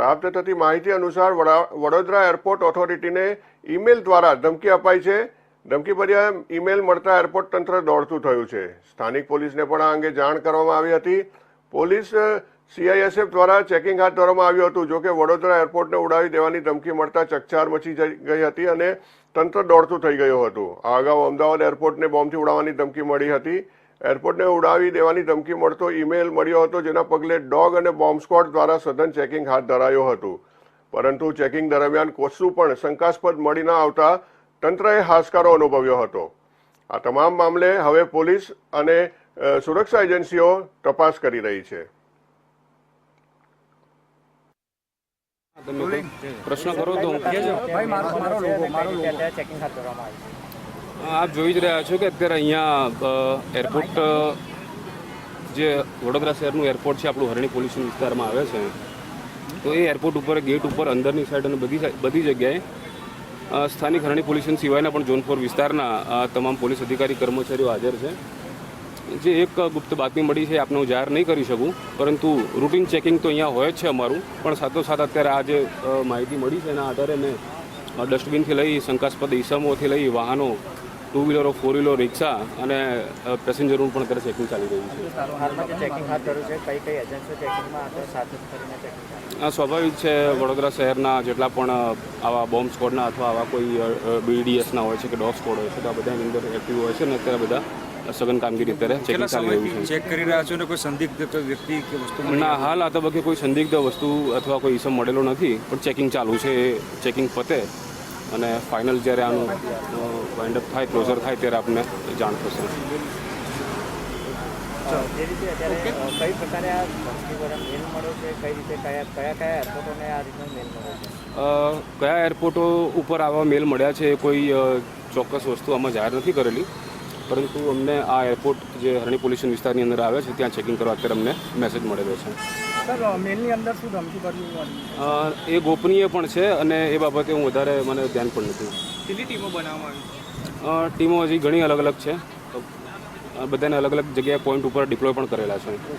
પ્રાપ્ત થતી માહિતી અનુસાર વડા- વડોદરા એરપોર્ટ ઓથોરિટીને ઈમેલ દ્વારા ધમકી અપાઈ છે. ધમકીભર્યા ઈમેલ મળતા એરપોર્ટ તંત્ર દોડતું થયું છે. સ્થાનિક પોલીસને પણ આ અંગે જાણ કરવામાં આવી હતી. પોલીસ સીઆઈએસએફ દ્વારા ચેકિંગ હાથ ધરવામાં આવ્યું હતું. જો કે વડોદરા એરપોર્ટને ઉડાવી દેવાની ધમકી મળતા ચકચાર મચી ગઈ હતી અને તંત્ર દોડતું થઈ ગયું હતું. આ અગાઉ અમદાવાદ એરપોર્ટને બોમ્બથી ઉડાવવાની ધમકી મળી હતી. એરપોર્ટને ઉડાવી દેવાની ધમકી મળતો ઈમેલ મળ્યો હતો જેના પગલે ડોગ અને બોમ્બ સ્ક્વોડ દ્વારા સઘન ચેકિંગ હાથ ધરાયું હતું. પરંતુ ચેકિંગ દરમિયાન કશું પણ શંકાસ્પદ મળી ન આવતા તંત્રએ હાશકારો અનુભવ્યો હતો. આ તમામ મામલે હવે પોલીસ અને સુરક્ષા એજન્સીઓ તપાસ કરી રહી છે. પ્રશ્ન કરો તો હું ભાઈ મારો મારો લોગો મારો લોગો ચેકિંગ હાથ ધરવામાં આવ્યું છે. આપ જોઈ જ રહ્યા છો કે અત્યારે અહીંયા એરપોર્ટ જે વડોદરા શહેરનું એરપોર્ટ છે, આપણું હરણી પોલ્યુશન વિસ્તારમાં આવે છે. તો એ એરપોર્ટ ઉપર ગેટ ઉપર, અંદરની સાઈડ અને બધી બધી જગ્યાએ સ્થાનિક હરણી પોલ્યુશન સિવાયના પણ ઝોન ફોર વિસ્તારના તમામ પોલીસ અધિકારી, કર્મચારીઓ હાજર છે. જે એક ગુપ્ત બાતમી મળી છે, આપને હું જાહેર નહીં કરી શકું, પરંતુ રૂટીન ચેકિંગ તો અહીંયા હોય જ છે અમારું. પણ સાથોસાથ અત્યારે આ જે માહિતી મળી છે, એના આધારે મેં ડસ્ટબિનથી લઈ, શંકાસ્પદ ઈસમોથી લઈ, વાહનો ટુ વ્હીલરો ફોર વ્હીલર રિક્ષા અને પેસેન્જરોનું પણ અત્યારે ચેકિંગ ચાલી રહ્યું છે. હાલમાં જે ચેકિંગ હાથ ધર્યું છે કઈ કઈ એજન્સીઓ ચેકિંગમાં હતા સાથે જ કરીને ચેકિંગ ચાલુ આ સ્વાભાવિક છે વડોદરા શહેરના જેટલા પણ આવા બોમ્બ સ્કોડના અથવા આવા કોઈ બીડીએસના હોય છે કે ડોગ સ્કોડ હોય છે તો આ બધાની અંદર એક્ટિવ હોય છે અને અત્યારે બધા સઘન કામગીરી અત્યારે ચેકિંગ ચાલી રહ્યું છે. ચેક કરી રહ્યા છો ને કોઈ સંદિગ્ધ વ્યક્તિ કે વસ્તુ ના હાલ આ તબક્કે કોઈ સંદિગ્ધ વસ્તુ અથવા કોઈ ઈસમ મળેલો નથી પણ ચેકિંગ ચાલુ છે એ ચેકિંગ પતે અને ફાઇનલ જ્યારે આનું વાઇન્ડ અપ થાય ક્લોઝર થાય ત્યારે આપને જાણ થશે જે રીતે અત્યારે કઈ પ્રકારે આ ધમકી મેલ મળ્યો છે કઈ રીતે કયા કયા કયા એરપોર્ટોને આ રીતનો મેલ મળ્યો છે? કયા એરપોર્ટો ઉપર આવા મેલ મળ્યા છે એ કોઈ ચોક્કસ વસ્તુ આમાં જાહેર નથી કરેલી. પરંતુ અમને આ એરપોર્ટ જે હરણી પોલ્યુશન વિસ્તારની અંદર આવે છે ત્યાં ચેકિંગ કરવા અત્યારે અમને મેસેજ મળેલો છે. મેલની અંદર શું ધમકી એ ગોપનીય પણ છે અને એ બાબતે હું વધારે મને ધ્યાન પણ નથી. કેટલી ટીમો બનાવવામાં આવી ટીમો હજી ઘણી અલગ અલગ છે. તો, બધાને અલગ અલગ જગ્યાએ પોઈન્ટ ઉપર ડિપ્લોય પણ કરેલા છે.